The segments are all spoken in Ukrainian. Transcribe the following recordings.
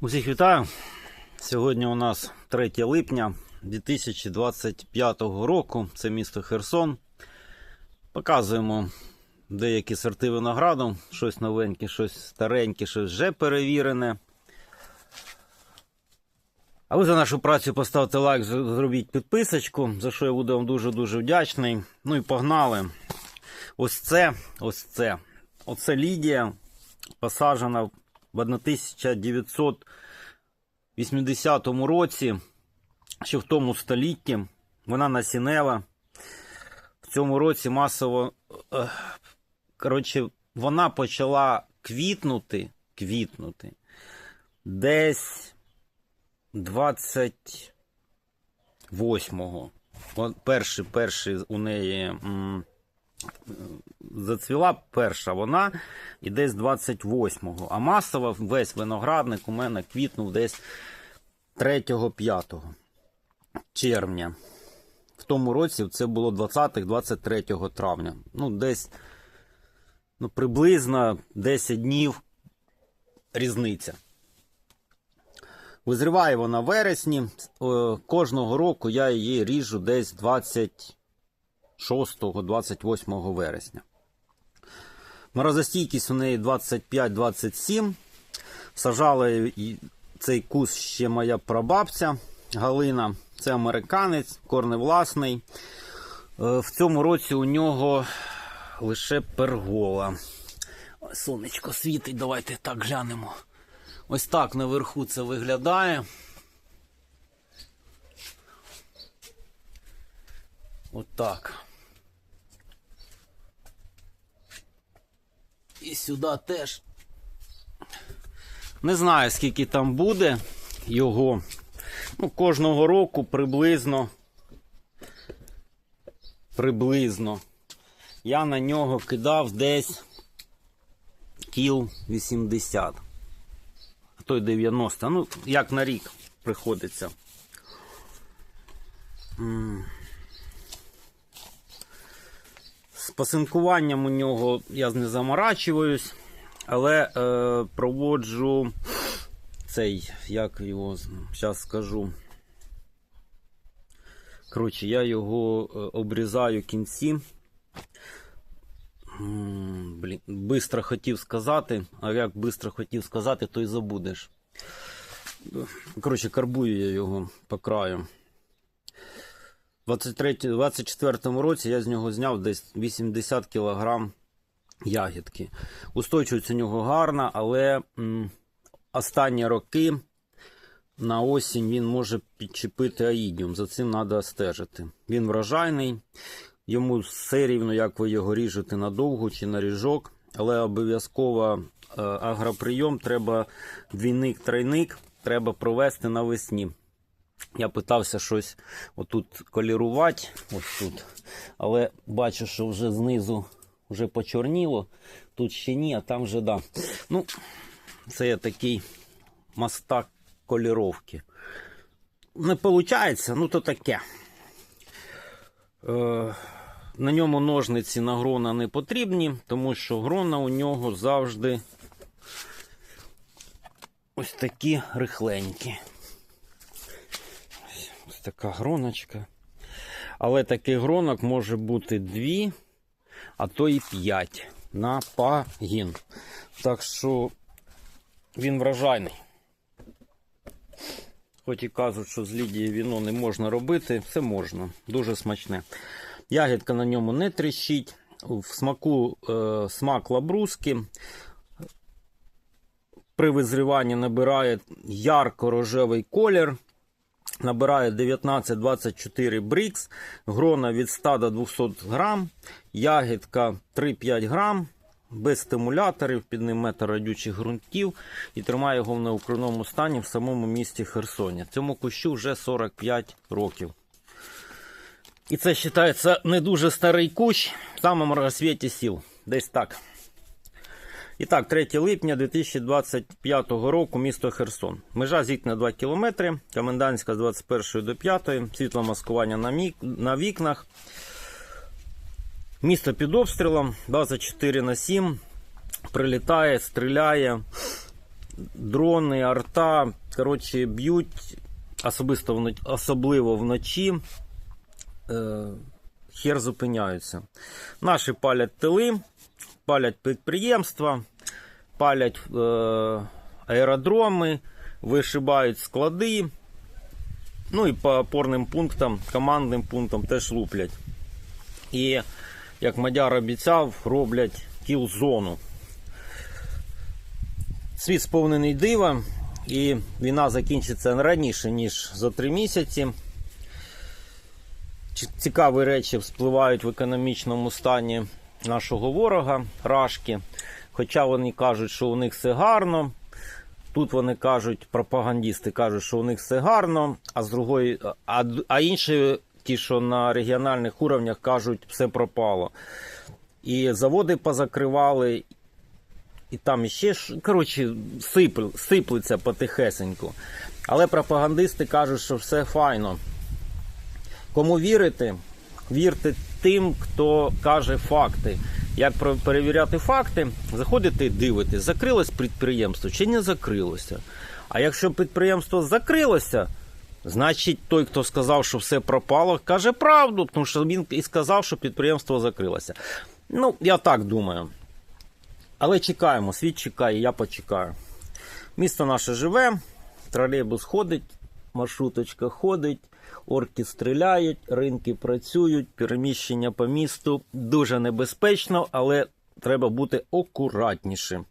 Усіх вітаю. Сьогодні у нас 3 липня 2025 року. Це місто Херсон. Показуємо деякі сорти винограду. Щось новеньке, щось стареньке, щось вже перевірене. А ви за нашу працю поставте лайк, зробіть підписочку, за що я буду вам дуже-дуже вдячний. Ну і погнали. Ось це, ось це. Оце Лідія, посаджена в 1980 році, ще в тому столітті. Вона насінева. В цьому році масово. е, Коротше, вона почала квітнути, квітнути десь 28-го. От Перший, перший у неї зацвіла перша вона і десь 28-го. А масово весь виноградник у мене квітнув десь 3-5 червня. В тому році це було 20-23 травня. Ну, десь ну, приблизно 10 днів різниця. Визріває вона вересні. Е, Кожного року я її ріжу десь 26-28 вересня. Морозостійкість у неї 25-27. Сажала цей кус ще моя прабабця Галина. Це американець, корневласний. Е, В цьому році у нього лише пергола. Сонечко світить, давайте так глянемо. Ось так наверху це виглядає. Отак. І сюди теж. Не знаю, скільки там буде його. Ну, кожного року приблизно. Приблизно. Я на нього кидав десь кіл 80. А то й 90. Ну, як на рік приходиться. М. З пасинкуванням у нього я не заморачуюсь, але е, проводжу цей, як його зараз скажу. Коротше, я його е, обрізаю кінці. Блін, бистро хотів сказати, а як швидко хотів сказати, то й забудеш. Коротше, карбую я його по краю. У 24 році я з нього зняв десь 80 кг ягідки. Устойчивість у нього гарна, але м, останні роки на осінь він може підчепити аїдіум. За цим треба стежити. Він врожайний, йому все рівно, як ви його ріжете на довгу чи на ріжок, але обов'язково е, агроприйом треба двійник-тройник треба провести навесні. Я питався щось отут колірувати, ось тут. Але бачу, що вже знизу вже почорніло. Тут ще ні, а там вже да. Ну, це я такий мастак коліровки. Не виходить, ну то таке. Е, на ньому ножниці на грона не потрібні, тому що грона у нього завжди ось такі рихленькі. Така гроночка. Але таких гронок може бути дві, а то і п'ять на пагін. Так що він вражайний. Хоч і кажуть, що з Лідії віно не можна робити, все можна. Дуже смачне. Ягідка на ньому не тріщить. В смаку е, смак лабруски. При визріванні набирає ярко-рожевий колір. Набирає 19-24 брікс, грона від 100 до 200 грам, ягідка 3-5 грам, без стимуляторів, під ним метр радючих ґрунтів і тримає його в неукриному стані в самому місті Херсоні. Цьому кущу вже 45 років. І це вважається не дуже старий кущ в самому розсвіті сіл. Десь так. І так, 3 липня 2025 року, місто Херсон. Межа зіткнена 2 км, комендантська з 21 до 5, світломаскування на, мік... на вікнах. Місто під обстрілом 24 на 7. Прилітає, стріляє. дрони, арта. Коротше, б'ють особисто особливо вночі. Е, хер зупиняються. Наші палять тили, палять підприємства, палять е, аеродроми, вишибають склади. Ну і по опорним пунктам, командним пунктам теж луплять. І, як Мадяр обіцяв, роблять кіл-зону. Світ сповнений дива, і війна закінчиться раніше, ніж за три місяці. Ці- Цікаві речі вспливають в економічному стані нашого ворога, Рашки. Хоча вони кажуть, що у них все гарно. Тут вони кажуть, пропагандісти кажуть, що у них все гарно, а з другої, а, а інші, ті, що на регіональних уровнях, кажуть, все пропало. І заводи позакривали, і там ще коротше, сипл, сиплеться потихесеньку. Але пропагандисти кажуть, що все файно. Кому вірити? Вірте тим, хто каже факти. Як перевіряти факти? Заходите і дивитесь, закрилось підприємство чи не закрилося. А якщо підприємство закрилося, значить той, хто сказав, що все пропало, каже правду, тому що він і сказав, що підприємство закрилося. Ну, я так думаю. Але чекаємо, світ чекає, я почекаю. Місто наше живе, тролейбус ходить, маршруточка ходить, орки стріляють, ринки працюють, переміщення по місту дуже небезпечно, але треба бути акуратнішим.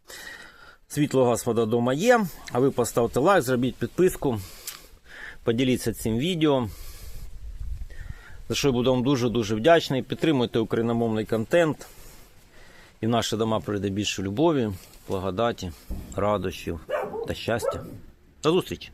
Світло газ вода дома є. А ви поставте лайк, зробіть підписку, поділіться цим відео. За що я буду вам дуже-дуже вдячний. Підтримуйте україномовний контент. І в наші дома прийде більше любові, благодаті, радощів та щастя. До зустрічі!